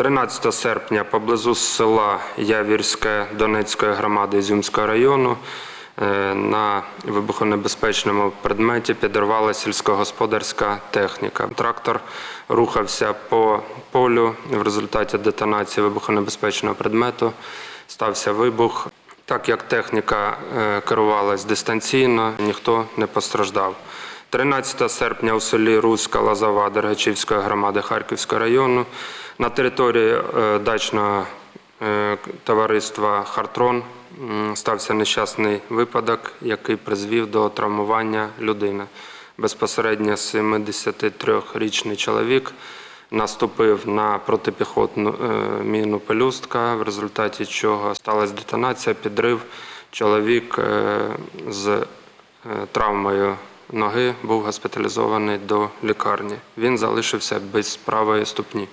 13 серпня поблизу села Явірське Донецької громади Ізюмського району е, на вибухонебезпечному предметі підірвала сільськогосподарська техніка. Трактор рухався по полю. В результаті детонації вибухонебезпечного предмету стався вибух. Так як техніка е, керувалась дистанційно, ніхто не постраждав. 13 серпня у селі Руська Лозова Дергачівської громади Харківського району на території е, дачного е, товариства Хартрон стався нещасний випадок, який призвів до травмування людини. Безпосередньо 73-річний чоловік наступив на протипіхотну е, міну пелюстка, в результаті чого сталася детонація, підрив. Чоловік з травмою ноги був госпіталізований до лікарні. Він залишився без правої ступні.